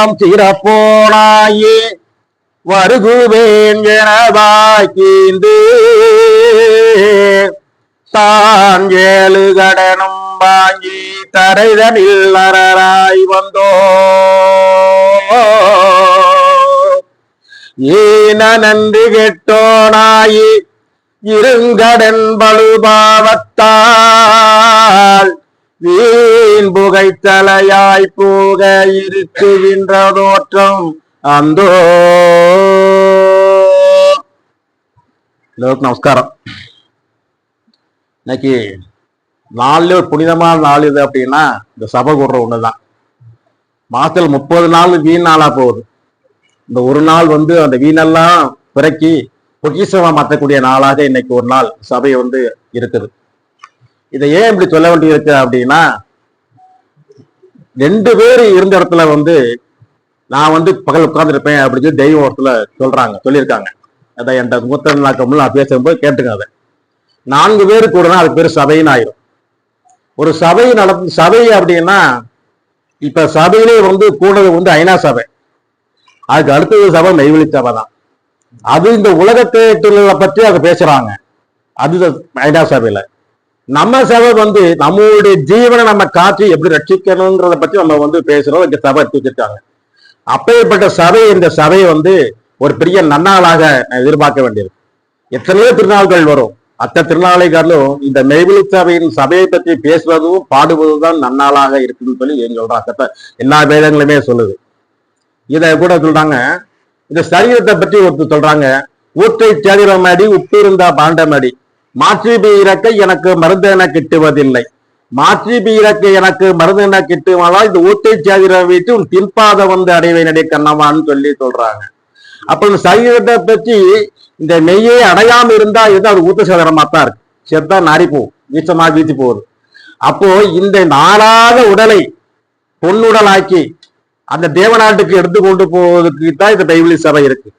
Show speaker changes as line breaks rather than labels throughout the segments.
நாம் சிறப்போனாயே வருகுவேன் எனவாக்கீந்து தான் ஏழு கடனும் வாங்கி தரைதனில் அறராய் வந்தோ. ஈன நன்றி கெட்டோனாயி. இருங்கடன் பழுபாவத்தால் வீண் புகைத்தலையாய் போக இருக்குகின்ற தோற்றம் அந்தோ. எல்லோருக்கும் நமஸ்காரம். இன்னைக்கு நாளில் ஒரு புனிதமான நாள் இது அப்படின்னா இந்த சபை கூடுற ஒண்ணுதான். மாசத்துல முப்பது நாள் வீண் நாளா போகுது. இந்த ஒரு நாள் வந்து அந்த வீணெல்லாம் பிறக்கி பொக்கிஷமா மாற்றக்கூடிய நாளாக இன்னைக்கு ஒரு நாள் சபை வந்து இருக்குது. இதை ஏன் இப்படி சொல்ல வேண்டியிருக்கு அப்படின்னா ரெண்டு பேர் இருந்த இடத்துல வந்து நான் வந்து பகல் உட்கார்ந்துருப்பேன் அப்படின்னு சொல்லி தெய்வம் இடத்துல சொல்றாங்க சொல்லியிருக்காங்க. அதை என் மூத்த நாக்கம்னு நான் பேசும்போது கேட்டுங்க அதை. நான்கு பேர் கூடனா அதுக்கு பேர் சபைன்னு ஆயிரும். ஒரு சபை நடந்து சபை அப்படின்னா இப்ப சபையிலே வந்து கூடது வந்து ஐநா சபை. அதுக்கு அடுத்தது சபை நெய்வெளி சபை தான். அது இந்த உலகத்தை பற்றி அதை பேசுறாங்க. அது ஐநா சபையில. நம்ம சபை வந்து நம்மளுடைய ஜீவனை நம்ம காட்சி எப்படி ரட்சிக்கணும்ன்றத பத்தி நம்ம வந்து பேசுறோம். இந்த சபை தூக்கிட்டாங்க அப்பேற்பட்ட சபை இந்த சபையை வந்து ஒரு பெரிய நன்னாளாக எதிர்பார்க்க வேண்டியது எத்தனையோ திருநாள்கள் வரும். அத்த திருநாளைகளும் இந்த மெய்விழி சபையின் சபையை பற்றி பேசுவதும் பாடுவதும் தான் நன்னாளாக இருக்குன்னு சொல்லி ஏன் சொல்றாங்க? எல்லா வேதங்களுமே சொல்லுது. இதை கூட சொல்றாங்க. இந்த சரீரத்தை பற்றி ஒருத்தர் சொல்றாங்க. ஊற்றை சேதிரமடி உப்பு இருந்தா பாண்டமாடி. மாற்றி பீரக்க எனக்கு மருந்தென கிட்டுவதில்லை. மாற்றி பீரக்க எனக்கு மருந்து என கிட்டுவதால் இந்த ஊத்தை சேதிர வீட்டு உன் பின்பாத வந்து அடைவேனடி கண்ணவான்னு சொல்லி சொல்றாங்க. அப்ப இந்த சரீரத்தை பற்றி இந்த மெய்யே அடையாம இருந்தா இது அது ஊத்த சேதனமா தான் இருக்கு. செத்தா நாரி போகும். வீச்சமா வீச்சு போகுது. அப்போ இந்த நாளாத உடலை பொன்னுடலாக்கி அந்த தேவநாட்டுக்கு எடுத்து கொண்டு போவதுக்கு தான் இந்த மெய்விலி சபை இருக்கு.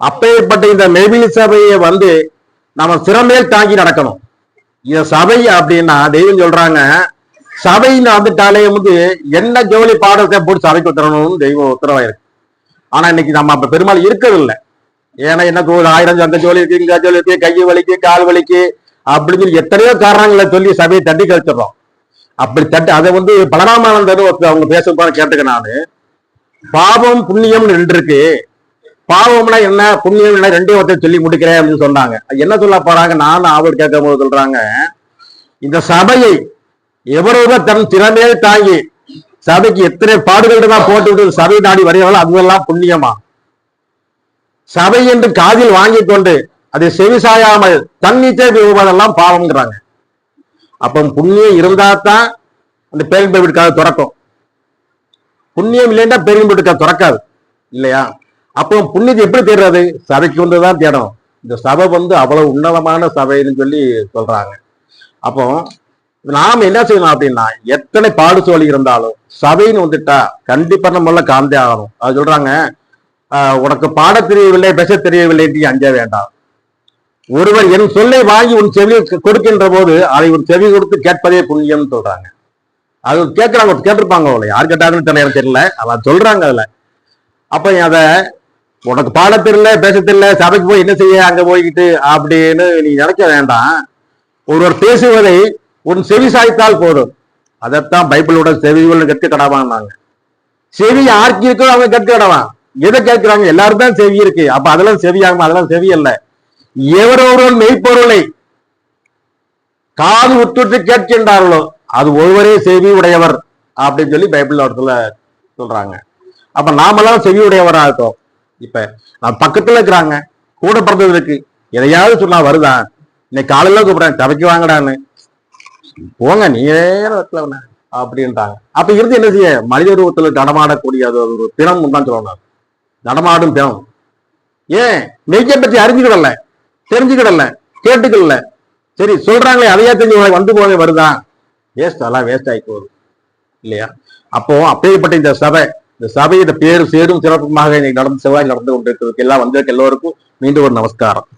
அப்பேற்பட்ட இந்த மெய்விலி சபையை வந்து நம்ம சிறமேல் தாங்கி நடக்கணும். இந்த சபை அப்படின்னா தெய்வம் சொல்றாங்க சபைன்னு வந்துட்டாலே வந்து என்ன ஜோலி பாடத்தை போட்டு சபைக்கு உத்தரணும்னு தெய்வம் உத்தரவாயிருக்கு. ஆனா இன்னைக்கு நம்ம அப்ப பெருமாள் இருக்கிறது இல்லை ஏன்னா என்ன ஒரு ஆயிரம் அந்த ஜோலி இருக்கு இந்த ஜோலி இருக்கு கை வலிக்கு கால் வலிக்கு அப்படின்னு சொல்லி எத்தனையோ காரணங்களை சொல்லி சபையை தட்டி கழிச்சிடறோம். அப்படி தட்டி அதை வந்து பலராமானந்தர் அவங்க பேசும்போது கேட்டுக்க நான். பாபம் புண்ணியம்னு ரெண்டு இருக்கு. பாவம்னா என்ன புண்ணியம் என்ன ரெண்டே ஒருத்தர் சொல்லி முடிக்கிறேன் அப்படின்னு சொன்னாங்க. என்ன சொல்ல போறாங்க? நானும் ஆவல் கேட்கும் போது சொல்றாங்க. இந்த சபையை எவ்வளவு தன் திறமையை தாங்கி சபைக்கு எத்தனை பாடுகள் தான் போட்டு சபை நாடி வருகிறார்களோ அதுவெல்லாம் புண்ணியமா? சபை என்று காதில் வாங்கி கொண்டு அதை செவிசாயாமல் தன்னிச்சை விழுவதெல்லாம் பாவம்ங்கிறாங்க. அப்போ புண்ணியம் இருந்தா தான் அந்த பேரின்ப வீட்டுக்காக திறக்கும். புண்ணியம் இல்லைன்னா பேரின்ப வீட்டுக்காக திறக்காது. இல்லையா? அப்போ புண்ணியத்தை எப்படி தேடுறது? சபைக்கு வந்து தான் தேடும் இந்த சபை வந்து அவ்வளவு உன்னதமான சபைன்னு சொல்லி சொல்றாங்க. அப்போ நாம் என்ன செய்யணும் அப்படின்னா எத்தனை பாடு சோழி இருந்தாலும் சபைன்னு வந்துட்டா கண்டிப்பா நம்மள காந்தே ஆகணும். அது சொல்றாங்க உனக்கு பாட தெரியவில்லை பேச தெரியவில்லை என்று அஞ்ச வேண்டாம். ஒருவர் என் சொல்லை வாங்கி உன் செவி கொடுக்கின்ற போது அதை உன் செவி கொடுத்து கேட்பதே புண்ணியம்னு சொல்றாங்க. அது கேட்கிறாங்க கேட்டிருப்பாங்க அவளை யார் கேட்டாங்கன்னு தெரியல எனக்கு தெரியல. அவன் சொல்றாங்க அதுல. அப்ப அதை உனக்கு பாட தெரியல பேச தெரியல சபைக்கு போய் என்ன செய்ய அங்க போய்கிட்டு அப்படின்னு நீ நினைக்க வேண்டாம். ஒருவர் பேசுவதை உன் செவி சாய்த்தால் போதும். அதைத்தான் பைபிளோட செவிகள் கற்க கடவான்னாங்க செவி யாருக்கு இருக்கோ அவங்க கற்க கடவான் எதை கேட்கிறாங்க? எல்லாரும் தான் செவி இருக்கு. அப்ப அதெல்லாம் செவியாகும் அதெல்லாம் செவி அல்ல. எவரொருவன் மெய்ப்பொருளை காது உற்றுட்டு கேட்கின்றார்களோ அது ஒருவரே செவி உடையவர் அப்படின்னு சொல்லி பைபிள் இடத்துல சொல்றாங்க. அப்ப நாமெல்லாம் செவி உடையவராக இருக்கோம். இப்ப நான் பக்கத்துல இருக்கிறாங்க. கூட பிறந்தது இருக்கு எதையாவது சொன்னா வருதா? இன்னைக்கு காலையில கூப்பிடுறேன் தவைக்கு வாங்கடான்னு. போங்க நீ நேரத்துல அப்படின்றாங்க. அப்ப இருந்து என்ன செய்ய? மனித ரூபத்துல நடமாடக்கூடிய அது ஒரு பிணம் தான் சொல்லணும் நடமாடும் பிணம். ஏன்? மெய்க்கை பற்றி அறிஞ்சுக்கிடல. தெரிஞ்சுக்கிடல. கேட்டுக்கல. சரி சொல்றாங்களே அதையா தெரிஞ்சு உனக்கு வந்து போக வருதா? வேஸ்ட் அதெல்லாம் வேஸ்ட் ஆகி போகுது. இல்லையா? அப்போ அப்பேற்பட்ட இந்த சபை இந்த சபை இந்த பேரு சேரும் சிறப்புமாக இன்னைக்கு நடந்து செவ்வாய் நடந்து கொண்டிருக்கிறது எல்லாம் வந்திருக்க எல்லோருக்கும் மீண்டும் ஒரு நமஸ்காரம்.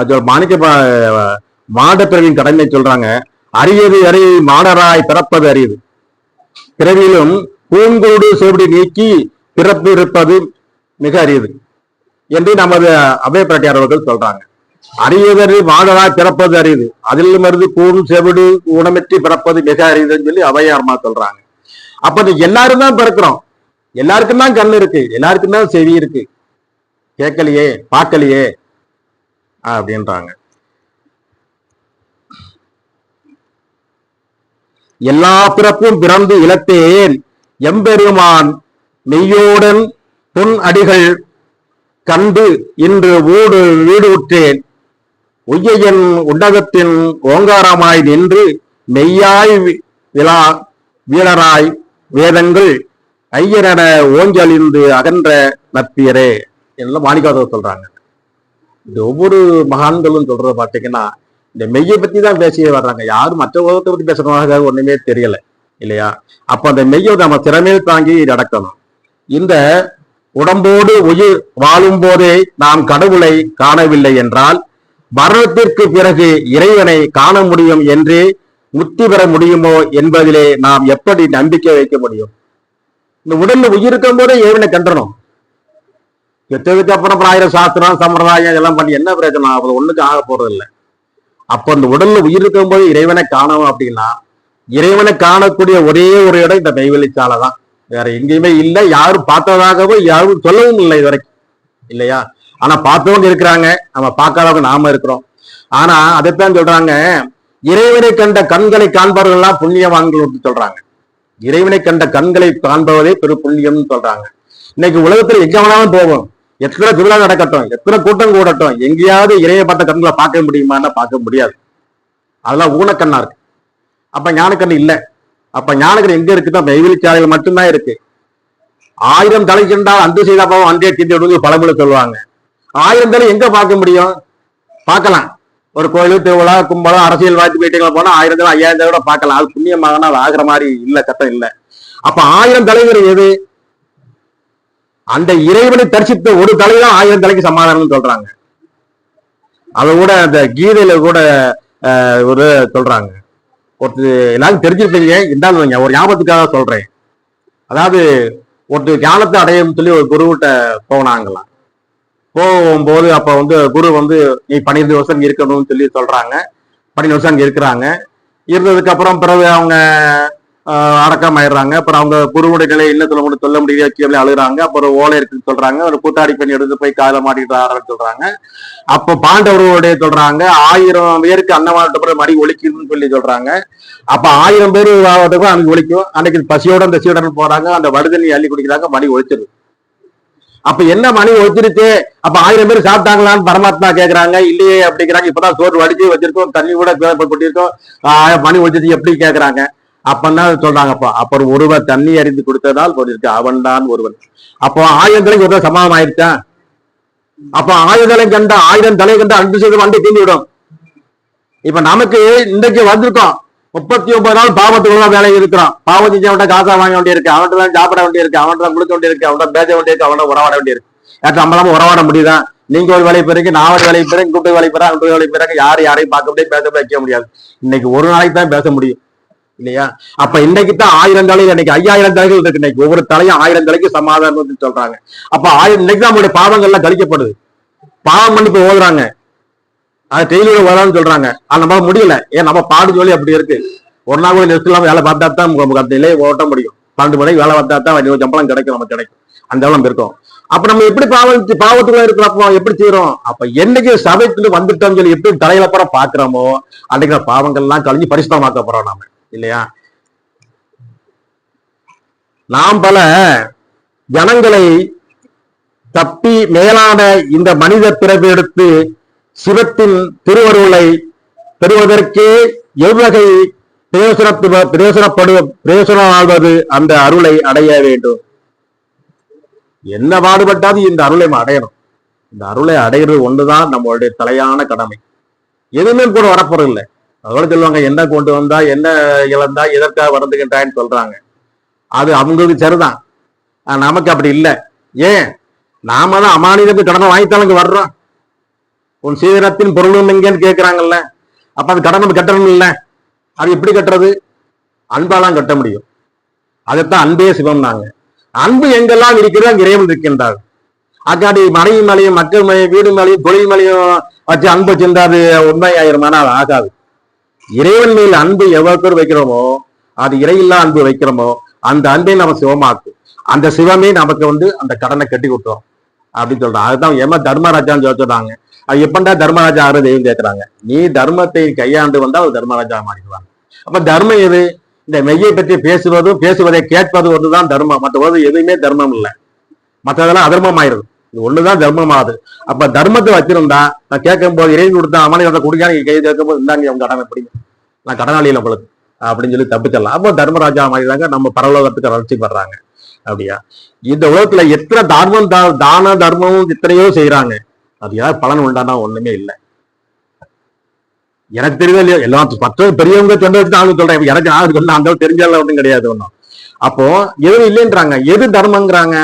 அது மாணிக்க மாடப்பிறவின் கடமை சொல்றாங்க. அரியது அறி மாடராய் பிறப்பது அறியது பிறவியிலும் பூங்கூடு சேவடி நீக்கி பிறப்பு இருப்பது மிக அரியது. என்று நமது அபய பிராட்டியார் அவர்கள் சொல்றாங்க. அரியதறி மாடலா பிறப்பது அரிது. அதில் மருந்து கூடும் செவிடு உணமின்றி பிறப்பது மிக அரிதுன்னு சொல்லி அவையார்மா சொல்றாங்க. அப்ப எல்லாரும் தான் பிறக்கிறோம். எல்லாருக்கும் தான் கண் இருக்கு. எல்லாருக்கும் தான் செவி இருக்கு. கேட்கலையே பார்க்கலையே அப்படின்றாங்க. எல்லா பிறப்பும் பிறந்து இழத்தேன் எம்பெருமான் மெய்யோடன் பொன் அடிகள் கண்டு இன்று ஊடு வீடு உற்றேன். உய்யன் உண்டகத்தின் ஓங்காரமாய் நின்று மெய்யாய் விழா வீரராய் வேதங்கள் ஐயரென ஓஞ்சலிந்து அகன்ற நப்பியரே எல்லாம் மாணிக்காதவர் சொல்றாங்க. இந்த ஒவ்வொரு மகான்களும் சொல்றத பாத்தீங்கன்னா இந்த மெய்யை பத்தி தான் பேசியே வர்றாங்க. யாரும் மற்ற உலகத்தை பத்தி பேசுறவங்க ஒண்ணுமே தெரியல இல்லையா? அப்ப அந்த மெய்யை நம்ம திறமையில் தாங்கி நடக்கணும். இந்த உடம்போடு உயிர் வாழும் போதே நாம் கடவுளை காணவில்லை என்றால் மரணத்திற்கு பிறகு இறைவனை காண முடியும் என்று முக்தி பெற முடியுமோ என்பதிலே நாம் எப்படி நம்பிக்கை வைக்க முடியும்? இந்த உடல்ல உயிர் இருக்கும் போதே இறைவனை கண்டனும் எத்ததுக்கு அப்புறம் அப்புறம் ஆயிரம் சாஸ்திரம் சம்பிரதாயம் இதெல்லாம் பண்ணி என்ன பிரச்சனை ஆகுது? ஒண்ணுக்கு ஆக போறது இல்லை அப்போ இந்த உடல்ல உயிர் இருக்கும் போது இறைவனை காணோம் அப்படின்னா இறைவனை காணக்கூடிய ஒரே ஒரு இடம் இந்த மெய்வெளிச்சாலை தான் வேற எங்கேயுமே இல்லை யாரும் பார்த்ததாகவும் யாரும் சொல்லவும் இல்லை இது வரைக்கும் இல்லையா? ஆனா பார்த்தவங்க இருக்கிறாங்க. நம்ம பார்க்காதவங்க நாம இருக்கிறோம். ஆனா அதைத்தான் சொல்றாங்க. இறைவனை கண்ட கண்களை காண்பவர்கள் எல்லாம் புண்ணியவான்கள் சொல்றாங்க. இறைவனை கண்ட கண்களை காண்பவரே பெரு புண்ணியம்னு சொல்றாங்க. இன்னைக்கு உலகத்துல எங்க வேணாலும் எத்தனை திருவிழா நடக்கட்டும் எத்தனை கூட்டம் கூடட்டும் எங்கேயாவது இறைய பார்த்த கண்களை பார்க்க முடியுமான்னா பார்க்க முடியாது. அதெல்லாம் ஊனக்கண்ணா இருக்கு. அப்ப ஞானக்கண்ணு இல்லை. அப்ப ஞானக்கண்ணு எங்க இருக்குன்னா மெய்வெளிச்சாலைகள் மட்டும்தான் இருக்கு. ஆயிரம் தலை சென்றால் அன்று செய்த பாவம் அன்றே தீண்டு விடுவது பழமொழி சொல்லுவாங்க. ஆயிரம் தலை எங்க பார்க்க முடியும்? பார்க்கலாம். ஒரு கோயில் திருவிழா கும்பலம் அரசியல் வாழ்த்து மீட்டிங்ல போனா ஆயிரம் தலை ஐயாயிரம் தலை கூட பார்க்கலாம். அது புண்ணியமாக அது ஆகிற மாதிரி இல்ல சட்டம் இல்ல. அப்ப ஆயிரம் தலைவர் எது? அந்த இறைவனை தரிசித்த ஒரு தலைதான் ஆயிரம் தலைக்கு சமாதானம் சொல்றாங்க. அதை கூட அந்த கீதையில கூட ஒரு சொல்றாங்க. ஒருத்தர் எல்லாரும் தெரிஞ்சிருப்பீங்க. இருந்தாலும் ஒரு ஞாபகத்துக்காக சொல்றேன். அதாவது ஒருத்தர் ஞானத்தை அடையும் சொல்லி ஒரு குருவிட்ட போனாங்களாம். போகும்போது அப்ப வந்து குரு வந்து நீ பன்னிரெண்டு வருஷம் இங்க இருக்கணும்னு சொல்லி சொல்றாங்க. பன்னிரெண்டு வருஷம் அங்க இருக்கிறாங்க. இருந்ததுக்கு அப்புறம் பிறகு அவங்க அடக்கம் ஆயிடுறாங்க அப்புறம் அவங்க குருவுடைய நிலை என்ன சொல்ல முடியும் சொல்ல முடியல கீழே அழுகுறாங்க. அப்புறம் ஓலை இருக்குன்னு சொல்றாங்க. ஒரு கூத்தாடி பெண் எடுத்து போய் காதல மாட்டிட்டு சொல்றாங்க. அப்போ பாண்டவர்களுடைய சொல்றாங்க ஆயிரம் பேருக்கு அன்னவாட்டப்புறம் பிறகு ஒழிக்கணும்னு சொல்லி சொல்றாங்க. அப்ப ஆயிரம் பேர் ஆகிறதுக்கு அன்னைக்கு ஒழிக்கும். அன்னைக்கு பசியோட அந்த சீடன் போறாங்க. அந்த வடுதண்ணி அள்ளி குடிக்கிறாங்க. மணி ஒழிச்சிருது. அப்ப என்ன மணி ஒத்துருச்சு அப்ப ஆயிரம் பேர் சாப்பிட்டாங்களான்னு பரமாத்மா கேக்குறாங்க. இல்லையே அப்படிங்கிறாங்க. இப்பதான் சோறு வடிச்சு வச்சிருக்கோம். தண்ணி கூட தேவைப்பட்டு மணி ஒழிச்சிருச்சு எப்படி கேக்குறாங்க? அப்பதான் சொல்றாங்கப்பா அப்புறம் ஒருவர் தண்ணி அறிந்து கொடுத்ததால் போட்டிருக்கு அவன் தான் ஒருவன். அப்போ ஆயிரம் தலைக்கு ஒரு சமாதம் ஆயிடுச்சா அப்ப ஆயிரம் தலை கண்ட ஆயிரம் தலை கண்ட அன்பு செய்து வண்டி தீண்டி விடும் இப்ப நமக்கு இன்றைக்கு வந்திருக்கோம். முப்பத்தி ஒன்பது நாள் பாவத்துக்குள்ள தான் வேலை இருக்கிறான். பாவம் செஞ்சவன்ட்ட காசா வாங்க வேண்டியிருக்கு. அவன்கிட்ட தான் சாப்பிட வேண்டியிருக்கு. அவன்கிட்ட தான் குளிக்க வேண்டியிருக்கு. அவன்கிட்ட பேச வேண்டியிருக்கு. அவன்கிட்ட உறவாட வேண்டியிருக்கு. இருக்கு நம்மளாம உறவாட முடியுதான் நீங்க ஒரு வேலை பெருக்கு நான் ஒரு வேலை பெறேன் கூட்டு வேலை பெறேன் அவங்க வேலை பெறாங்க. யார் யாரையும் பார்க்க முடியாது பேச வைக்க முடியாது. இன்னைக்கு ஒரு நாளைக்கு தான் பேச முடியும். இல்லையா? அப்ப இன்னைக்கு தான் ஆயிரம் தலைகள் இன்னைக்கு ஐயாயிரம் தலைகள் இருக்கு. இன்னைக்கு ஒவ்வொரு தலையும் ஆயிரம் தலைக்கு சமாதானம் சொல்றாங்க. அப்ப ஆயிரம் இன்னைக்கு தான் நம்மளுடைய பாவங்கள்லாம் கழிக்கப்படுது. பாவம் பண்ணி போய் ஓதுறாங்க. அது டெய்லியோட வரான்னு சொல்றாங்க. அது நம்ம முடியல. ஏன் நம்ம பாடு சொல்லி அப்படி இருக்கு. ஒரு நாள் கூட நெஸ்ட் இல்லாம வேலை பார்த்தா தான் நமக்கு அந்த நிலையை ஓட்ட முடியும். பன்னெண்டு மணிக்கு வேலை பார்த்தா தான் இருபது சம்பளம் கிடைக்கும் நமக்கு கிடைக்கும். அந்த அளவு இருக்கும். அப்ப நம்ம எப்படி பாவத்து பாவத்துக்குள்ள இருக்கிறோம் அப்போ எப்படி செய்யறோம்? அப்ப என்னைக்கு சபைக்குள்ள வந்துட்டோம்னு சொல்லி எப்படி தலையில புற பாக்குறோமோ அன்றைக்கு பாவங்கள் பாவங்கள்லாம் கழிஞ்சு பரிசுத்தமாக்க போறோம் நாம. இல்லையா? நாம் பல ஜனங்களை தப்பி மேலான இந்த மனித பிறவி எடுத்து சிவத்தின் திருவருளை பெறுவதற்கே எவ்வகை பிரயோசனத்து பிரயோசனப்படு பிரயோசனமாவது அந்த அருளை அடைய வேண்டும். என்ன பாடுபட்டாது இந்த அருளை அடையணும். இந்த அருளை அடைகிறது ஒண்ணுதான் நம்மளுடைய தலையான கடமை. எதுவுமே கூட வரப்போறது இல்லை அதோட சொல்லுவாங்க என்ன கொண்டு வந்தா என்ன இழந்தா எதற்காக வருந்துகின்றான்னு சொல்றாங்க. அது அவங்களுக்கு சரிதான். நமக்கு அப்படி இல்லை. ஏன்? நாம தான் அமானிதத்துக்கு கடனை வாங்கித்தாலும் வர்றோம். உன் சீதனத்தின் பொருளும் எங்கேன்னு கேட்குறாங்கல்ல அப்ப அது கடன் கட்டணும் இல்ல அது எப்படி கட்டுறது? அன்பாலாம் கட்ட முடியும். அதைத்தான் அன்பே சிவம் நாங்க அன்பு எங்கெல்லாம் இருக்கிறதோ இறைவன் இருக்கின்றார். அக்காடி மனைவி மேலையும் மக்கள் மேலையும் வீடு மேலையும் தொழில் மேலையும் வச்சு அன்பு வச்சிருந்தா அது உண்மையாயிருமானா அது ஆகாது. இறைவன் மேல் அன்பு எவ்வளவு வைக்கிறோமோ அது இறையில்லா அன்பு வைக்கிறோமோ அந்த அன்பை நம்ம சிவமாக்கும். அந்த சிவமே நமக்கு வந்து அந்த கடனை கட்டி கொடுத்தோம் அப்படின்னு சொல்றாங்க. அதுதான் ஏமா தர்மராஜான்னு சொல்ல சொல்றாங்க அது எப்பண்டா தர்மராஜா ஆறு தெய்வம் கேட்கறாங்க நீ தர்மத்தை கையாண்டு வந்தா அவர் தர்மராஜா மாறிடுவாங்க. அப்ப தர்மம் எது? இந்த மெய்யை பற்றி பேசுவதும் பேசுவதை கேட்பது ஒன்றுதான் தர்மம். மற்றபோது எதுவுமே தர்மம் இல்லை. மற்றதெல்லாம் அதர்மம் ஆயிருது இது ஒண்ணுதான் தர்மம் ஆகுது அப்ப தர்மத்தை வச்சிருந்தா நான் கேட்கும் போது இறைவன் கொடுத்தா அமனை அதை குடிக்காம கை கேட்கும் போது இந்தாங்க அவங்க கடனை எப்படி நான் கடனாளியில் உங்களுக்கு அப்படின்னு சொல்லி தப்பிச்சிடலாம். அப்போ தர்மராஜா மாறிதாங்க நம்ம பரலோகத்துக்கு வளர்ச்சி படுறாங்க அப்படியா? இந்த உலகத்துல எத்தனை தார்மம் தா- தான தர்மமும் எத்தனையோ செய்யறாங்க அது ஏதாவது பலன் உண்டானா ஒண்ணுமே இல்லை. எனக்கு தெரியவே இல்லையா? எல்லாம் பத்து பெரியவங்க சொன்னதுக்கு நான் சொல்றேன். எனக்கு நான் சொல்ல அந்த தெரிஞ்சால ஒன்றும் கிடையாது ஒன்றும் அப்போ எதுவும் இல்லைன்றாங்க. எது தர்மங்கிறாங்க?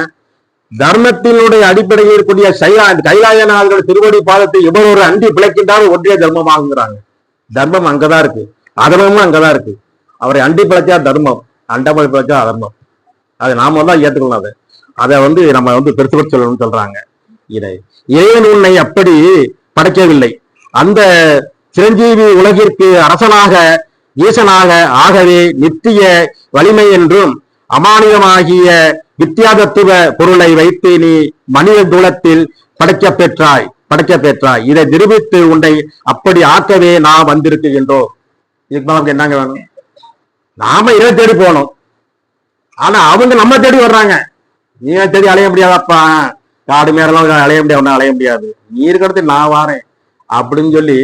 தர்மத்தினுடைய அடிப்படையில் இருக்கக்கூடிய சைலா கைலாயநாதர்கள் திருவடி பாதத்தை எவ்வளவு ஒரு அண்டி பிழைக்கின்றாலும் ஒன்றிய தர்மமாகுங்கிறாங்க. தர்மம் அங்கதான் இருக்கு. அதர்மமும் அங்கதான் இருக்கு. அவரை அண்டி பிழைச்சா தர்மம் அண்டமொழி பிழைச்சா அதர்மம். அது நாம தான் ஏற்றுக்கணும் அதை. அதை வந்து நம்ம வந்து பெருசு சொல்லணும்னு சொல்றாங்க. இதை இறைவன் உன்னை அப்படி படைக்கவில்லை. அந்த சிரஞ்சீவி உலகிற்கு அரசனாக ஈசனாக ஆகவே நித்திய வலிமை என்றும் அமானியமாகிய வித்தியாதத்துவ பொருளை வைத்து நீ மனித தூளத்தில் படைக்கப் பெற்றாய் படைக்கப் பெற்றாய். இதை நிரூபித்து உன்னை அப்படி ஆக்கவே நாம் வந்திருக்கின்றோம். இதுக்கு நமக்கு என்னங்க வேணும்? நாம இதை தேடி போகணும். ஆனா அவங்க நம்ம தேடி வர்றாங்க. நீ தேடி அலைய முடியாதப்பா. காடு மேலாம் அலைய முடியாது ஒன்னும் அலைய முடியாது. நீ இருக்கிறது நான் வாரேன். அப்படின்னு சொல்லி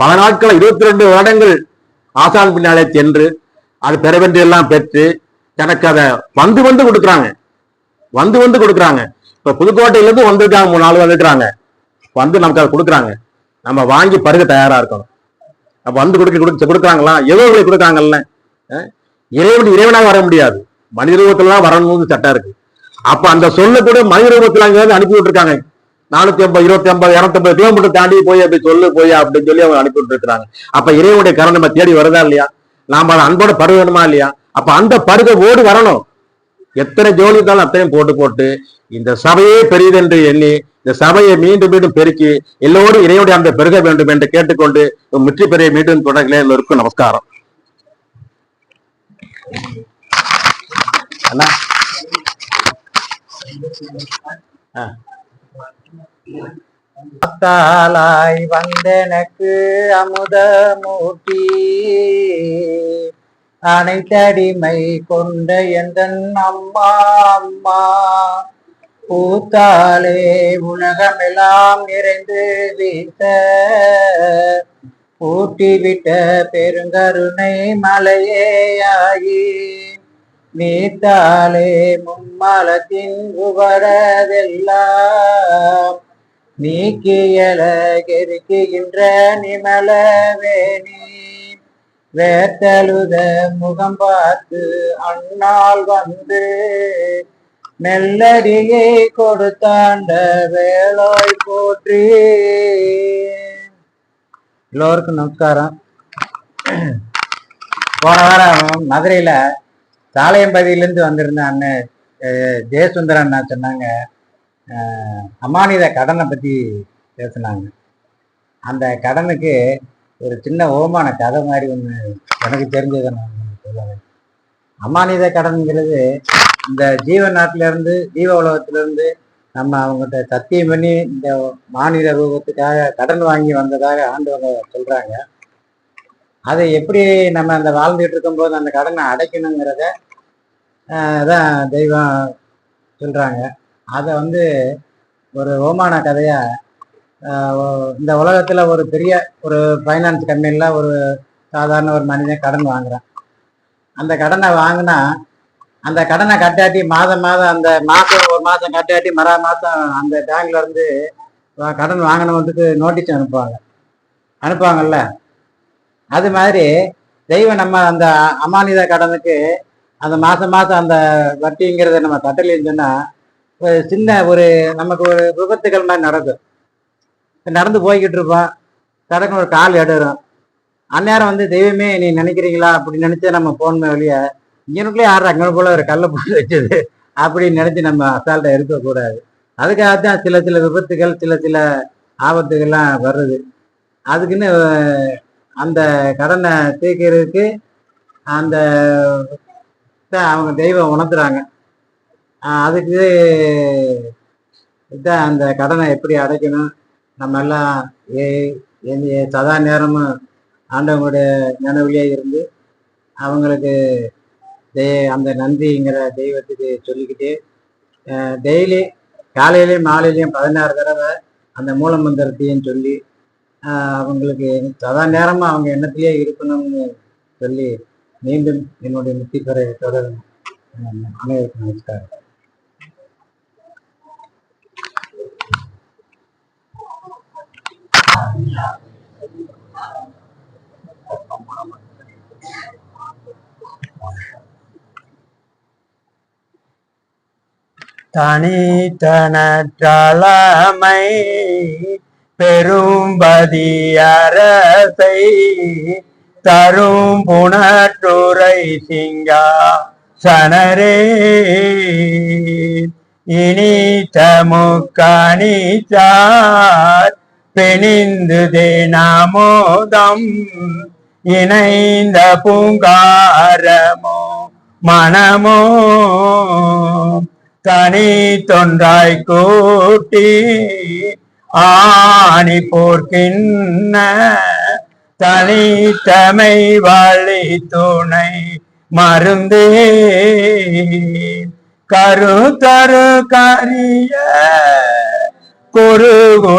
பல நாட்கள் இருபத்தி ரெண்டு வருடங்கள் ஆசான் பின்னாலே சென்று அது பெறவென்று எல்லாம் பெற்று எனக்கு அதை வந்து வந்து கொடுக்குறாங்க. வந்து வந்து கொடுக்குறாங்க. இப்ப புதுக்கோட்டையிலேருந்து வந்திருக்காங்க மூணு நாள் வந்துருக்குறாங்க. வந்து நமக்கு அதை கொடுக்குறாங்க. நம்ம வாங்கி பருக தயாரா இருக்கணும். வந்து கொடுக்க கொடுக்க கொடுக்குறாங்களா? ஏதோ கொடுக்குறாங்கல்ல. இறைவன் இறைவனாக வர முடியாது. மனித ரூபத்துல தான் வரணும்னு சட்டம் இருக்கு. அப்ப அந்த சொல்ல கூட மனித ரூபத்தில் அங்க அனுப்பி விட்டுருக்காங்க. நானூத்தி ஐம்பது இருபத்தி ஐம்பது இருநூத்தி ஐம்பது கிலோமீட்டர் தாண்டி போய் அப்படி சொல்லு போய் அப்படின்னு சொல்லி அவங்க அனுப்பி விட்டுருக்காங்க அப்ப இறைவனுடைய கரணம் நம்ம தேடி வருதா இல்லையா? நாம அதை அன்போட பருகணுமா இல்லையா? அப்ப அந்த பருக ஓடு வரணும். எத்தனை ஜோலி இருந்தாலும் அத்தனையும் போட்டு போட்டு இந்த சபையே பெரியது என்று எண்ணி இந்த சபையை மீண்டும் மீண்டும் பெருக்கி எல்லோரும் இறைவனுடைய அந்த பெருக வேண்டும் என்று கேட்டுக்கொண்டு முற்றி பெரிய மீண்டும் தொடர்களே எல்லோருக்கும் நமஸ்காரம். அண்ணா. ஆ
வந்தனக்கு அமுதமூர்த்தி அனைத்தடிமை கொண்ட எந்தன் அம்மா அம்மா? பூத்தாலே உலகமெல்லாம் நிறைந்து வீச ஊட்டிவிட்ட பெருங்கருணை மலையேயாகி நீத்தாலே மும்மலத்தின் உவரதெல்லாம் நீக்கியல கெருக்குகின்ற நிமல வேணி வேத்தழுத முகம் பார்த்து அண்ணால் வந்து மெல்லடியை கொடுத்தாண்ட வேலாய் போற்றி. எல்லோருக்கும் நமஸ்காரம். போன வாரம் மதுரையில சாலையம்பதியிலேருந்து வந்திருந்த அண்ணன் ஜெயசுந்தரன் அண்ணா சொன்னாங்க. அமானித கடனை பற்றி பேசுனாங்க. அந்த கடனுக்கு ஒரு சின்ன ஓமான கதை மாதிரி ஒன்று எனக்கு தெரிஞ்சதை நான் சொல்லுவேன் அமானித கடன்கிறது இந்த ஜீவ நாட்டிலேருந்து ஜீவ உலகத்திலேருந்து நம்ம அவங்ககிட்ட சத்தியம் பண்ணி இந்த மாநில ரூபத்துக்காக கடன் வாங்கி வந்ததாக ஆண்டவங்க சொல்கிறாங்க அதை எப்படி நம்ம அந்த வாழ்ந்துட்டு இருக்கும்போது அந்த கடனை அடைக்கணுங்கிறத தான் தெய்வம் சொல்கிறாங்க அதை வந்து ஒரு ஓமான கதையாக இந்த உலகத்தில் ஒரு பெரிய ஒரு ஃபைனான்ஸ் கம்பெனியில் ஒரு சாதாரண ஒரு மனிதன் கடன் வாங்குறான். அந்த கடனை வாங்கினா அந்த கடனை கட்டாட்டி மாதம் மாதம் அந்த மாதம் ஒரு மாதம் கட்டாட்டி மற மாதம் அந்த பேங்க்லேருந்து கடன் வாங்கினவங்களுக்கு நோட்டீஸ் அனுப்புவாங்க. அனுப்புவாங்கல்ல? அது மாதிரி தெய்வம் நம்ம அந்த அமானித கடனுக்கு அந்த மாசம் மாசம் அந்த வட்டிங்கிறத நம்ம கட்டலைன்னு சொன்னால் ஒரு சின்ன ஒரு நமக்கு ஒரு விபத்துகள் மாதிரி நடக்கும். நடந்து போய்கிட்டு இருப்போம். சடக்குன்னு ஒரு கால் எடுறோம். அந்நேரம் வந்து தெய்வமே நீ நினைக்கிறீங்களா? அப்படி நினைச்சா நம்ம போகணுமே வழிய இங்கனுக்குள்ளே ஆடுற அங்கே போல ஒரு கல்லை போட்டு வச்சது. அப்படின்னு நினைச்சு நம்ம அசால்ட்டை இருக்கக்கூடாது. அதுக்காகத்தான் சில சில விபத்துகள் சில சில ஆபத்துகள்லாம் வருது அதுக்குன்னு அந்த கடனை தீர்க்கிறதுக்கு அந்த அவங்க தெய்வம் உணர்த்துறாங்க. அதுக்கு இதான் அந்த கடனை எப்படி அடைக்கணும்? நம்ம எல்லாம் ஏ சதா நேரமும் ஆண்டவங்களுடைய நினைவுலயே இருந்து அவங்களுக்கு தெய் அந்த நன்றிங்கிற தெய்வத்துக்கு சொல்லிக்கிட்டு டெய்லி காலையிலையும் மாலையிலையும் பதினாறு தடவை அந்த மூலமந்திரத்தையும் சொல்லி அவங்களுக்கு சதா நேரமா அவங்க எண்ணத்திலேயே இருக்கணும்னு சொல்லி மீண்டும் என்னுடைய முத்தி தொடர் தொடரும் அனைவருக்கும் நமஸ்காரம்.
தனித்தனற்றளமை பெரும்பதி அரசை தரும் புனற்றுரை சிங்கா சனரே. இனி தமுக்கணிச்சார் பெணிந்து தேனாமோதம் இணைந்த பூங்காரமோ மனமோ தனி தொன்றாய் கூட்டி ஆணி போர்க்கின்ன தனித்தமை வழி துணை மருந்தே கருத்தரு கரிய குருகுலட்டயனே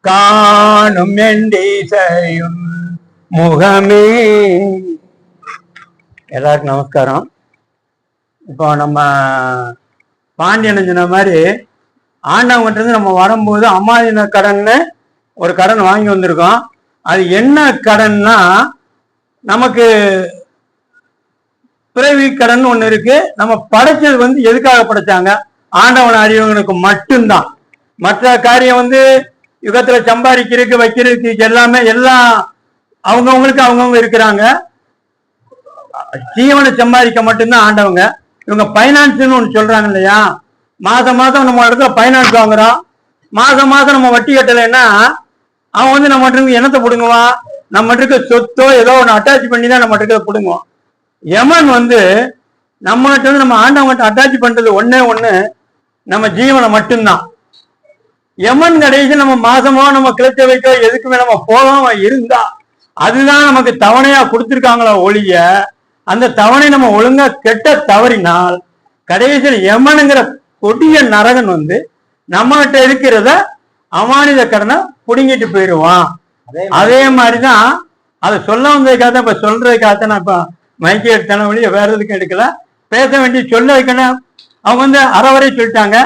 காணும் எண்டிசையும் முகமே. எல்லாருக்கும் நமஸ்காரம். இப்போ நம்ம பாண்டியன் சொன்ன மாதிரி ஆண்டவங்கிட்ட நம்ம வரும்போது அம்மாதின கடன்னு ஒரு கடன் வாங்கி வந்திருக்கோம். அது என்ன கடன்னா நமக்கு பிறவி கடன் ஒன்று இருக்கு. நம்ம படைச்சது வந்து எதுக்காக படைச்சாங்க? ஆண்டவன் அறிவங்களுக்கு மட்டும்தான். மற்ற காரியம் வந்து யுகத்துல சம்பாதிக்கிறதுக்கு வைக்கிறதுக்கு எல்லாமே எல்லாம் அவங்கவுங்களுக்கு அவங்கவுங்க இருக்கிறாங்க. ஜீவனை சம்பாதிக்க மட்டும்தான் ஆண்டவங்க. இவங்க பைனான்ஸ்னு ஒன்று சொல்றாங்க இல்லையா? மாதம் மாதம் நம்ம இடத்துல பைனான்ஸ் வாங்குறோம் மாதம் மாதம் நம்ம வட்டி கட்டலைன்னா அவன் வந்து நம்ம இருந்து என்னத்தை பிடுங்குவான்? நம்ம இருக்க சொத்தோ ஏதோ ஒன்று அட்டாச் பண்ணி தான் நம்ம இருக்கிறத பிடுங்குவான். யமன் வந்து நம்மகிட்ட வந்து நம்ம ஆண்டவங்கிட்ட அட்டாச் பண்றது ஒன்றே ஒண்ணு நம்ம ஜீவனை மட்டும்தான். யமன் கடைசி நம்ம மாசமோ நம்ம கிளச்ச வைக்கோ எதுக்குமே நம்ம போகாம இருந்தா அதுதான் நமக்கு தவணையா கொடுத்துருக்காங்களா ஒழிய அந்த தவணை நம்ம ஒழுங்கா கெட்ட தவறினால் கடைசியில் யமனுங்கிற கொடிய நரகன் வந்து நம்மகிட்ட இருக்கிறத அமானித கடனை புடுங்கிட்டு போயிடுவான்
அதே
மாதிரிதான் அதை சொல்ல வந்ததுக்காக தான் இப்ப சொல்றதுக்காக நான் இப்ப மைக்கை எடுத்தான வழிய வேற எதுக்கும் எடுக்கல. பேச வேண்டிய சொல்ல வைக்கணும். அவங்க வந்து அறவரை சொல்லிட்டாங்க.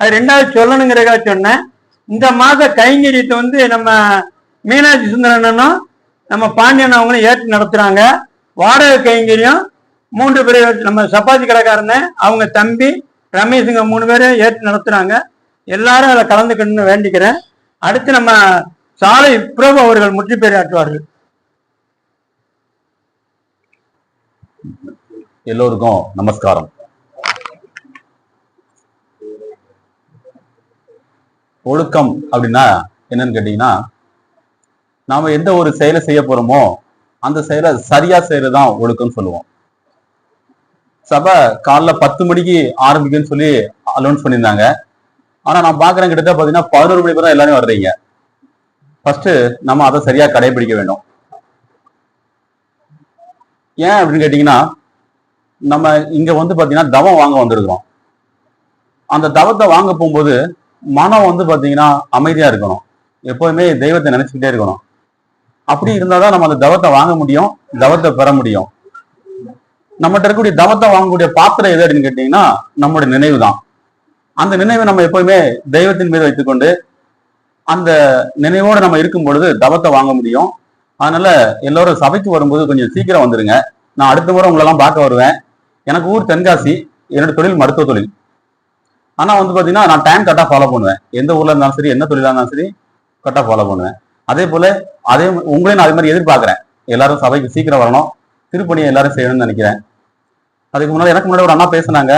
அது ரெண்டாவது சொல்லணுங்கிறதுக்காக சொன்னேன். இந்த மாத கைங்கரியத்தை வந்து நம்ம மீனாட்சி சுந்தரனும் நம்ம பாண்டியன் அவங்களும் ஏற்று நடத்துறாங்க. வாடகை கைங்கரியம் மூன்று பேர் நம்ம சப்பாத்தி கடைக்காரன அவங்க தம்பி ரமேஷுங்க மூணு பேரும் ஏற்று நடத்துறாங்க. எல்லாரும் அதில் கலந்துக்கணும்னு வேண்டிக்கிறேன். அடுத்து நம்ம சாலை பிரபு அவர்கள் முற்றி பெரியாற்றுவார்கள்
எல்லோருக்கும் நமஸ்காரம். ஒழுக்கம் அப்படின்னா என்னன்னு கேட்டீங்கன்னா நாம எந்த ஒரு செயலை செய்ய போறோமோ அந்த செயலை சரியா செய்யறதுதான் ஒழுக்கம்னு சொல்லுவோம். சபை காலைல பத்து மணிக்கு ஆரம்பிக்குன்னு சொல்லி அலௌன்ஸ் பண்ணியிருந்தாங்க. ஆனா நான் பாக்குறேன் கிட்டத்தட்ட பாத்தீங்கன்னா பதினோரு மணிக்கு தான் எல்லாரும் வர்றீங்க. ஃபர்ஸ்ட் நம்ம அதை சரியா கடைபிடிக்க வேண்டும். ஏன் அப்படின்னு கேட்டீங்கன்னா நம்ம இங்க வந்து பாத்தீங்கன்னா தவம் வாங்க வந்திருக்கிறோம். அந்த தவத்தை வாங்க போகும்போது மனம் வந்து பாத்தீங்கன்னா அமைதியா இருக்கணும். எப்போதுமே தெய்வத்தை நினைச்சுக்கிட்டே இருக்கணும். அப்படி இருந்தாதான் நம்ம அந்த தவத்தை வாங்க முடியும் தவத்தை பெற முடியும். நம்மகிட்ட இருக்கக்கூடிய தவத்தை வாங்கக்கூடிய பாத்திரம் எது அப்படின்னு கேட்டீங்கன்னா நம்மளுடைய நினைவு தான் அந்த நினைவை நம்ம எப்பவுமே தெய்வத்தின் மீது வைத்துக்கொண்டு அந்த நினைவோடு நம்ம இருக்கும் பொழுது தவத்தை வாங்க முடியும். அதனால எல்லாரும் சபைக்கு வரும்போது கொஞ்சம் சீக்கிரம் வந்துருங்க. நான் அடுத்த முறை உங்களெல்லாம் பார்க்க வருவேன். எனக்கு ஊர் தென்காசி என்னோட தொழில் மருத்துவ தொழில். ஆனால் வந்து பார்த்தீங்கன்னா நான் டைம் கரெக்டாக ஃபாலோ பண்ணுவேன். எந்த ஊரில் இருந்தாலும் சரி எந்த தொழிலாக இருந்தாலும் சரி கரெக்டாக ஃபாலோ பண்ணுவேன். அதே போல் அதே உங்களையும் நான் அதே மாதிரி எதிர்பார்க்குறேன். எல்லாரும் சபைக்கு சீக்கிரம் வரணும். திருப்பணியை எல்லாரும் செய்யணும்னு நினைக்கிறேன். அதுக்கு முன்னாடி எனக்கு முன்னாடி ஒரு அண்ணா பேசுனாங்க.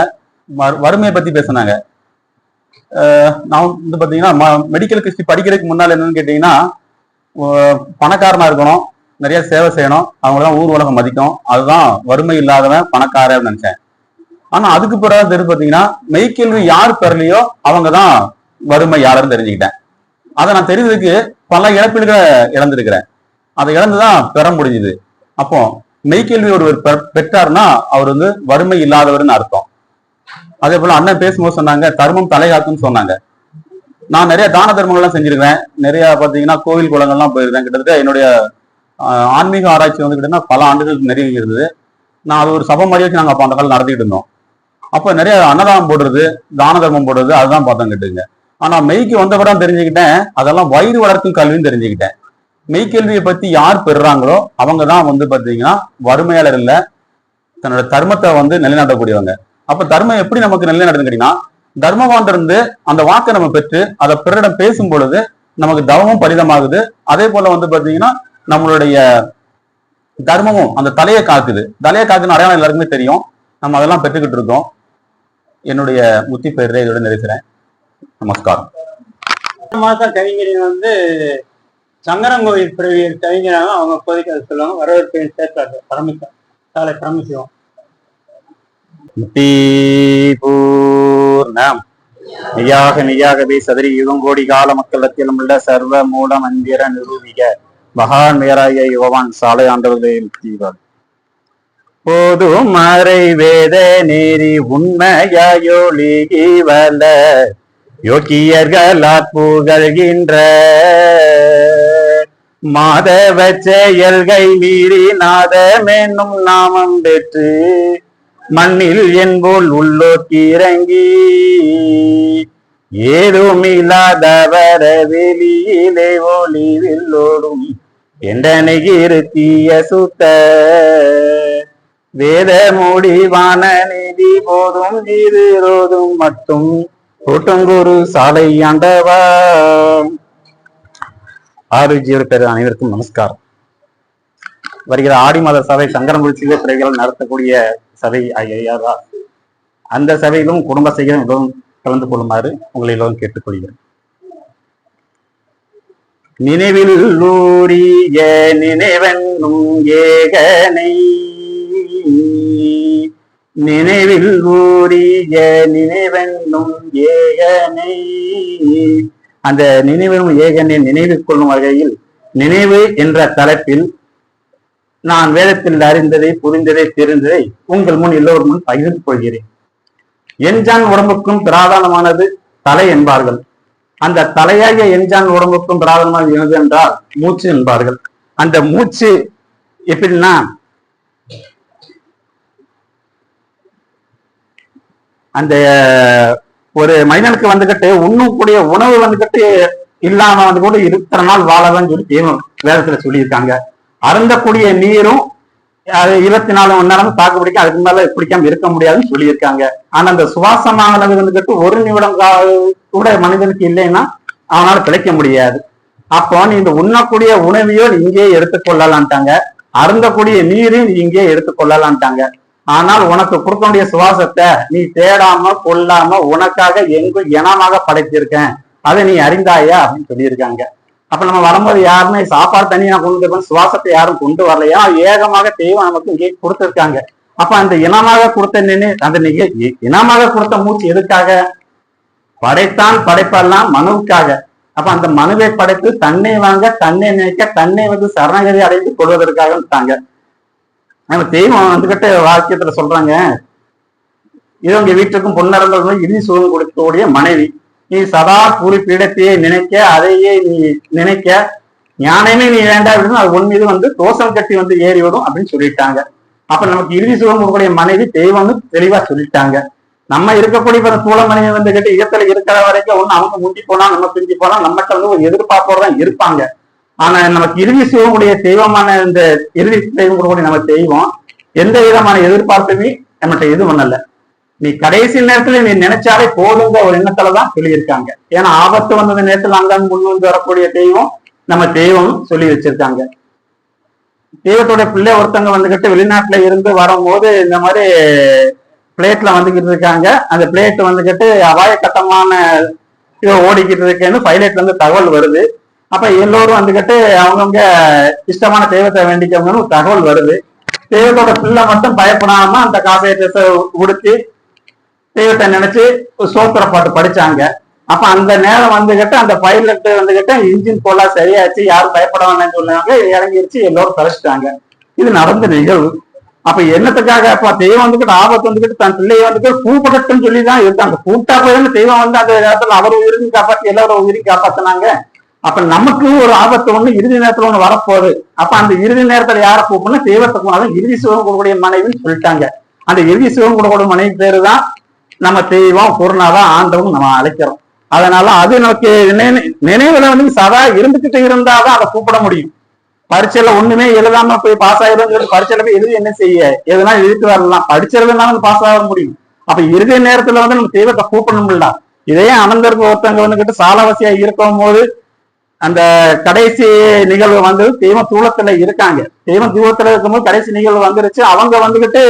வறுமையை பத்தி பேசுனாங்க. நான் வந்து பாத்தீங்கன்னா மெடிக்கல் ஹிஸ்டரி படிக்கிறதுக்கு முன்னால என்னன்னு கேட்டீங்கன்னா பணக்காரனாக பணக்காரனா இருக்கணும். நிறைய சேவை செய்யணும். அவங்களதான் ஊர் உலகம் மதிக்கும். அதுதான் வறுமை இல்லாதவன் பணக்காரன் நினைச்சேன். ஆனா அதுக்கு பிறகு தெரிஞ்சு பாத்தீங்கன்னா மெய்க்கேள்வி யார் பெறலையோ அவங்க தான் வறுமை யாருன்னு தெரிஞ்சுக்கிட்டேன். அதை நான் தெரிஞ்சதுக்கு பல இழப்பீடுகளை இழந்திருக்கிறேன். அதை இழந்துதான் பெற முடிஞ்சுது. அப்போ மெய்க்கேள்வி ஒருவர் பெற்றார்னா அவர் வந்து வறுமை இல்லாதவர்னு அர்த்தம். அதே போல அண்ணன் பேசும்போது சொன்னாங்க தர்மம் தலைகாக்குன்னு சொன்னாங்க. நான் நிறைய தான தர்மங்கள்லாம் செஞ்சிருக்கிறேன். நிறைய பாத்தீங்கன்னா கோவில் குளங்கள்லாம் போயிருக்கேன் கிட்டத்தட்ட என்னுடைய ஆன்மீக ஆராய்ச்சி வந்து கிட்டத்தட்ட பல ஆண்டுகள் நிறைய இருந்தது. நான் அது ஒரு சபை மாதிரி வச்சு நாங்கள் அப்போ அந்த காலம் நடத்திட்டு இருந்தோம். அப்போ நிறைய அன்னதானம் போடுறது தான தர்மம் போடுறது அதுதான் பார்த்தோம் கேட்டுங்க ஆனால் மெய்க்கு வந்த கூட தெரிஞ்சுக்கிட்டேன் அதெல்லாம் வயிறு வளர்க்கும் கல்வின்னு தெரிஞ்சுக்கிட்டேன். மெய்க்கேள்வியை பத்தி யார் பெறுறாங்களோ அவங்க தான் வந்து பாத்தீங்கன்னா வறுமையாளர் இல்ல தன்னோட தர்மத்தை வந்து நிலைநாட்டக்கூடியவங்க. அப்ப தர்மம் எப்படி நமக்கு நிலைநாட்டுன்னு கேட்டீங்கன்னா தர்மவான் இருந்து அந்த வாக்கை நம்ம பெற்று அதை பிறரிடம் பேசும் பொழுது நமக்கு தவமும் பரிதமாகுது அதே போல வந்து பாத்தீங்கன்னா நம்மளுடைய தர்மமும் அந்த தலையை காக்குது. தலையை காக்குன்னு அடையாளம் எல்லாருக்குமே தெரியும். நம்ம அதெல்லாம் பெற்றுக்கிட்டு இருக்கோம். என்னுடைய முத்தி பெயரை இதோட நிறுத்துறேன் நமஸ்காரம்.
மாசம் கவிஞரின் வந்து சங்கரங்கோவில் பிறவியர் கவிஞராக அவங்க இப்போதைக்கு அதை சொல்லுவாங்க. வரவேற்பையும் சேர்த்தாரு பரமசிவம் சாலை பரமசிவம்
பூர்ணம் நியாக சதுரி யுகம் கோடி கால மக்களத்திலும் உள்ள சர்வ மூல மந்திர நிரூபிக மகான் மேராய யுவவான் சாலை ஆண்டவர்களே முக்திவார் போதும் மறை வேத நேரி உண்மையாயொலிகி வல்ல. யோக்கியர்களால் புகழ்கின்ற மாதவ செயல்கை மீறி நாதமென்னும் நாமம் பெற்று மண்ணில் என்போல் உள்ளோக்கி இறங்கி ஏதுமில்லாதவர வெளியிலே ஒளிவில்லோடும் என்றனைகிருத்திய சுத்த வேத முடிவான நிதி போதும் ஜீவிரோதும் மட்டும் கூட்டங்குரு சாலை ஆண்டவா. ஆறு ஜீவர் அனைவருக்கும் நமஸ்காரம். வருகிற ஆடி மாத சபை சங்கரங்குறிச்சியிலே பிறகுகள் நடத்தக்கூடிய சபை ஐயா அந்த சபையிலும் குடும்ப செய்யும் மிகவும் கலந்து கொள்ளுமாறு உங்களை எல்லோரும் கேட்டுக்கொள்கிறேன். நினைவில் ஊரிய நினைவென்னும் ஏகனை? நினைவில் ஊரிய நினைவென்னும் ஏகனை? அந்த நினைவெனும் ஏகனை நினைவு கொள்ளும் வகையில் நினைவு என்ற தலைப்பில் நான் வேதத்தில் அறிந்ததை புரிந்ததை தெரிந்ததை உங்கள் முன் எல்லோரும் முன் பகிர்ந்து கொள்கிறேன். எஞ்சான் உடம்புக்கும் பிராதானமானது தலை என்பார்கள். அந்த தலையாகிய எஞ்சான் உடம்புக்கும் பிராதானமானது எனது என்றால் மூச்சு என்பார்கள். அந்த மூச்சு எப்படின்னா அந்த ஒரு மனிதனுக்கு வந்துகிட்டு உண்ணக்கூடிய உணவு வந்துகிட்டு இல்லாம வந்து கூட இருக்கிற நாள் வாழதான் சொல்லி தேவன் வேதத்துல சொல்லியிருக்காங்க. அருந்தக்கூடிய நீரும் அது இருபத்தி நாலு மணி நேரம் தாக்கு பிடிக்க அதுக்கு மேல பிடிக்காம இருக்க முடியாதுன்னு சொல்லியிருக்காங்க. ஆனா அந்த சுவாசமானது வந்துகிட்டு ஒரு நிமிடம் கா- கூட மனிதனுக்கு இல்லைன்னா அவனால பிழைக்க முடியாது. அப்போ நீ இந்த உண்ணக்கூடிய உணவையோ இங்கேயே எடுத்துக்கொள்ளலான்ட்டாங்க அருந்தக்கூடிய நீரையும் இங்கேயே எடுத்துக்கொள்ளலான்ட்டாங்க ஆனால் உனக்கு கொடுக்கக்கூடிய சுவாசத்தை நீ தேடாம கொல்லாம உனக்காக எங்கும் இனமாக படைத்திருக்கேன். அதை நீ அறிந்தாயா? அப்படின்னு சொல்லியிருக்காங்க. அப்ப நம்ம வரும்போது யாருமே சாப்பாடு தண்ணி நான் கொண்டு வரணும் சுவாசத்தை யாரும் கொண்டு வரலையா ஏகமாக தெய்வம் நமக்கு இங்கே கொடுத்திருக்காங்க. அப்ப அந்த இனமாக கொடுத்த நின்று அந்த நிக இனமாக கொடுத்த மூச்சு எதுக்காக? படைத்தான் படைப்பெல்லாம் மனுவுக்காக. அப்ப அந்த மனுவை படைத்து தன்னை வாங்க தன்னை நினைக்க தன்னை வந்து சரணகதி அடைந்து கொள்வதற்காக தாங்க நம்ம தெய்வம் வந்துகிட்ட வாக்கியத்துல சொல்றாங்க. இது உங்க வீட்டுக்கும் பொன்னரங்கள் இறுதி சுகம் கொடுக்கக்கூடிய மனைவி. நீ சதா பூரி பீடத்தையே நினைக்க அதையே நீ நினைக்க ஞானமே நீ வேண்டாம் அப்படின்னு அது உன் மீது வந்து தோசம் கட்டி வந்து ஏறி விடும் அப்படின்னு சொல்லிட்டாங்க. அப்ப நமக்கு இறுதி சுகம் கொடுக்கக்கூடிய மனைவி தெய்வம்னு தெளிவா சொல்லிட்டாங்க. நம்ம இருக்கக்கூடிய பிற சூழ மனைவி வந்துகிட்டு இடத்துல இருக்கிற வரைக்கும் ஒண்ணு அவங்க முந்தி போனா நம்ம பிரிஞ்சு போனா நம்மகிட்ட வந்து ஒரு எதிர்பார்ப்போட தான் இருப்பாங்க. ஆனா நமக்கு இறுதி சுகமுடைய தெய்வமான இந்த இறுதி தெய்வம் கொடுக்கக்கூடிய நம்ம தெய்வம் எந்த விதமான எதிர்பார்ப்புமே நம்மகிட்ட இது பண்ணல. நீ கடைசி நேரத்துல நீ நினைச்சாலே போதுங்க ஒரு எண்ணத்துலதான் சொல்லியிருக்காங்க. ஏன்னா ஆபத்து வந்தது நேரத்துல அங்கங்க முன் வந்து வரக்கூடிய தெய்வம் நம்ம தெய்வம் சொல்லி வச்சிருக்காங்க. தெய்வத்தோட பிள்ளை ஒருத்தவங்க வந்துகிட்டு வெளிநாட்டுல இருந்து வரும்போது இந்த மாதிரி பிளேட்ல வந்துகிட்டு இருக்காங்க. அந்த பிளேட் வந்துகிட்டு அபாயகட்டமான இது ஓடிக்கிட்டு இருக்குன்னு பைலட்ல இருந்து தகவல் வருது. அப்ப எல்லோரும் வந்துகிட்டு அவங்கவுங்க இஷ்டமான தெய்வத்தை வேண்டிக்கவங்கன்னு ஒரு தகவல் வருது. தெய்வத்தோட பிள்ளை மட்டும் பயப்படாம அந்த காப்பீட்டத்தை உடுத்தி தெய்வத்தை நினைச்சு ஒரு சோத்திர பாட்டு படிச்சாங்க. அப்ப அந்த நேரம் வந்துகிட்டு அந்த பைலட் வந்துகிட்டு இன்ஜின் போலா சரியாச்சு யாரும் பயப்பட வேண்டாம்னு சொன்னாங்க. இறங்கிருச்சு எல்லோரும் தொலைச்சிட்டாங்க இது நடந்த நிகழ்வு. அப்ப என்னத்துக்காக அப்ப தெய்வம் வந்துகிட்டு ஆபத்து வந்துகிட்டு தன் பிள்ளையை வந்துட்டு கூப்பிடட்டுன்னு சொல்லி தான் இருந்தாங்க. கூப்பிட்டா போய் தெய்வம் வந்து அந்த நேரத்துல அவர் உயிரையும் காப்பாத்தி எல்லாரும் உயிரையும் காப்பாத்தினாங்க. அப்ப நமக்கு ஒரு ஆபத்து ஒண்ணு இறுதி நேரத்துல ஒண்ணு வரப்போகுது. அப்ப அந்த இறுதி நேரத்துல யாரை கூப்பிடணும்? தெய்வத்தை போனாலும் இறுதி சிவம் கொடுக்கூடிய மனைவின்னு சொல்லிட்டாங்க. அந்த இறுதி சிவம் கொடுக்கூடிய மனைவி பேரு தான் நம்ம தெய்வம் பொருளாதான் ஆண்டவன் நம்ம அழைக்கிறோம். அதனால அது நமக்கு நினைவுல வந்து சதா இருந்துகிட்டு இருந்தாதான் அதை கூப்பிட முடியும். பரீட்சையில ஒண்ணுமே எழுதாம போய் பாஸ் ஆயிரும் சொல்லி பரீட்சையில போய் எழுதி என்ன செய்ய? எதுனா எழுதிட்டு வரலாம். படிச்சிருந்தனால பாஸ் ஆக முடியும். அப்ப இறுதி நேரத்துல வந்து நம்ம தெய்வத்தை கூப்பிடணும்ல. இதே அனந்தருக்கு ஒருத்தவங்க வந்துகிட்டு சாலவசியா இருக்கும் போது அந்த கடைசி நிகழ்வு வந்து தெய்வம் தூளத்துல இருக்காங்க. தெய்வம் தூளத்துல இருக்கும்போது கடைசி நிகழ்வு வந்துருச்சு. அவங்க வந்துகிட்டு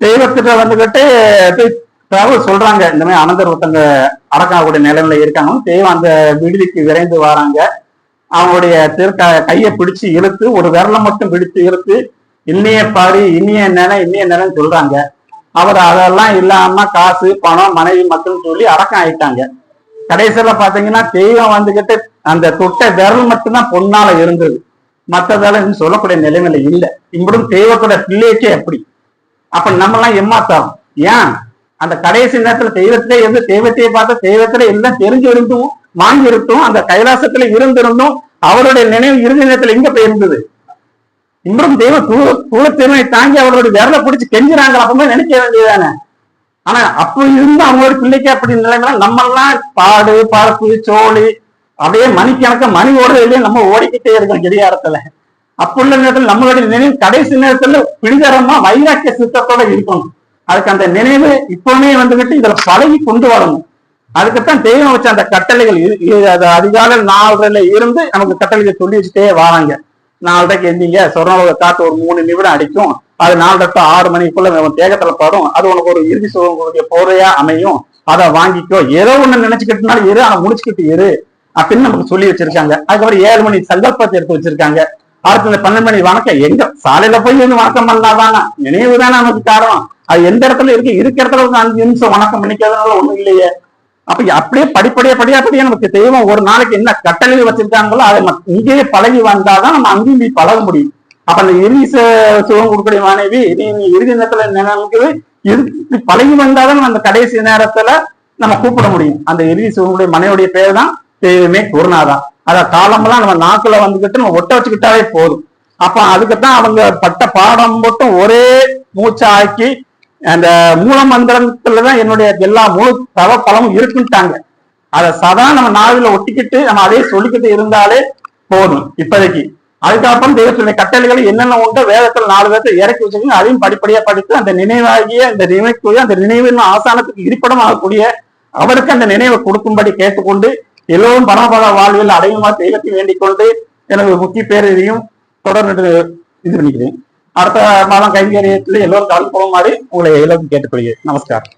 தெய்வத்திட்ட வந்துகிட்டு போய் தகவல் சொல்றாங்க. இந்த மாதிரி அனந்தர் ஒருத்தங்க அடக்காக்கூடிய நிலைமையில இருக்காங்க. தெய்வம் அந்த விடுதிக்கு விரைந்து வராங்க. அவங்களுடைய திருக்க கையை பிடிச்சு இழுத்து ஒரு விரலை மட்டும் பிடிச்சு இழுத்து இன்னைய பாரு இனிய நிலை இனிய நிலைன்னு சொல்றாங்க. அவர் அதெல்லாம் இல்லாம காசு பணம் மனைவி மட்டும் சொல்லி அடக்கம் ஆயிட்டாங்க. கடைசியில பாத்தீங்கன்னா தெய்வம் வந்துகிட்டு அந்த தொட்ட விரல் மட்டும்தான் பொன்னால இருந்தது. மற்றதால சொல்லக்கூடிய நிலைமையில இல்ல. இப்படும் தெய்வத்தோட பிள்ளைக்கே எப்படி அப்ப நம்மலாம் ஏமாத்தாம் ஏன்? அந்த கடைசி நேரத்துல தெய்வத்திலே இருந்து தெய்வத்தையே பார்த்து தெய்வத்துல எல்லாம் தெரிஞ்சு இருந்தும் வாங்கி இருந்தும் அந்த கைலாசத்துல இருந்திருந்தும் அவருடைய நினைவு இறுதி நேரத்துல எங்க போயிருந்தது இன்றும் தெய்வ தூளத்திறனை தாங்கி அவர்களுடைய விரலை பிடிச்சி கெஞ்சுறாங்க. அப்பவே நினைக்க வேண்டியதானே ஆனா அப்ப இருந்து அவங்களோட பிள்ளைக்கு அப்படி நிலைமைனா நம்ம எல்லாம் பாடு பரப்பு சோழி அப்படியே மணிக்கணக்க மணி ஓடுறதுலயே நம்ம ஓடிக்கிட்டே இருக்கோம் கடிகாரத்துல. அப்புள்ள நேரத்துல நம்மளுடைய நினைவு கடைசி நேரத்துல பிடிதரமா வைராக்கிய சித்தத்தோட இருக்கணும். அதுக்கு அந்த நினைவு இப்பவுமே வந்துகிட்டு இதுல பழகி கொண்டு வரணும். அதுக்குத்தான் தெய்வம் வச்ச அந்த கட்டளைகள் இரு- இரு- அதிகாலை நாலரைல இருந்து நமக்கு கட்டளைகள் சொல்லி வச்சுட்டே வராங்க. நாலரைக்கு எந்திங்க சொர்ணோக காத்து ஒரு மூணு நிமிடம் அடிக்கும். அது நாலரை to ஆறு மணிக்குள்ள தேகத்துல படும். அது உனக்கு ஒரு இறுதி சுகங்களுடைய போரையா அமையும். அதை வாங்கிக்கோ. ஏதோ ஒண்ணு நினைச்சுக்கிட்டுனாலும் இரு ஆனா முடிச்சுக்கிட்டு இரு. அப்படின்னு நமக்கு சொல்லி வச்சிருக்காங்க. அதுக்கப்புறம் ஏழு மணி சங்கல்பத்தை எடுத்து வச்சிருக்காங்க. அடுத்து இந்த பன்னெண்டு மணி வணக்கம் எங்க? சாலையில போய் வந்து வணக்கம் பண்ணாதானா நினைவு தானே நமக்கு காரணம். அது எந்த இடத்துல இருக்கு? இருக்க இடத்துல ஒரு அஞ்சு நிமிஷம் வணக்கம் பண்ணிக்கிறதுனால ஒண்ணும் இல்லையே. அப்ப அப்படியே படிப்படியா படியா படியா நமக்கு தெய்வம் ஒரு நாளைக்கு என்ன கட்டளை வச்சிருக்காங்களோ அதை இங்கேயே பழகி வந்தாதான் நம்ம அங்கேயும் பழக முடியும். அப்ப அந்த இறுதி சுகம் கொடுக்கக்கூடிய மாணவி நீ நீ இறுதி நேரத்துல நினைக்குது இறுதி பழகி வந்தாதான் நம்ம அந்த கடைசி நேரத்துல நம்ம கூப்பிட முடியும். அந்த இறுதி சுகமுடைய மனைவியுடைய பேர் தான் தெய்வமே குருநாதான் அத காலமெல்லாம் நம்ம நாக்குல வந்துகிட்டு நம்ம ஒட்ட வச்சுக்கிட்டாவே போதும். அப்ப அதுக்குத்தான் அவங்க பட்ட பாடம் மட்டும் ஒரே மூச்சா ஆக்கி அந்த மூல மந்திரத்துலதான் என்னுடைய எல்லா முழு தவ பலமும் இருக்குன்ட்டாங்க. அதை சதா நம்ம நாவில ஒட்டிக்கிட்டு நம்ம அதே சொல்லிக்கிட்டு இருந்தாலே போதும் இப்போதைக்கு. அதுக்கப்புறம் தெய்வத்துடைய கட்டளைகள் என்னென்ன உண்டோ வேதத்துல நாலு பேர்த்தை இறக்கி வச்சுக்கோங்க அதையும் படிப்படியா படித்து அந்த நினைவாகிய அந்த நினைவுக்குரிய அந்த நினைவின் ஆசானத்துக்கு இருப்பிடம் ஆகக்கூடிய அவருக்கு அந்த நினைவை கொடுக்கும்படி கேட்டுக்கொண்டு எல்லோரும் பரமபத வாழ்வில் அடையுமா தெய்வத்தை வேண்டிக் கொண்டு எனது முக்கிய பேரையும் தொடர்ந்து இது பண்ணிக்கிறேன். அடுத்த மாதம் கைங்கரியத்தில் எல்லோரும் கலந்து போகுமாறு உங்களை எல்லோரும் கேட்டுக்கொள்கிறேன். நமஸ்காரம்.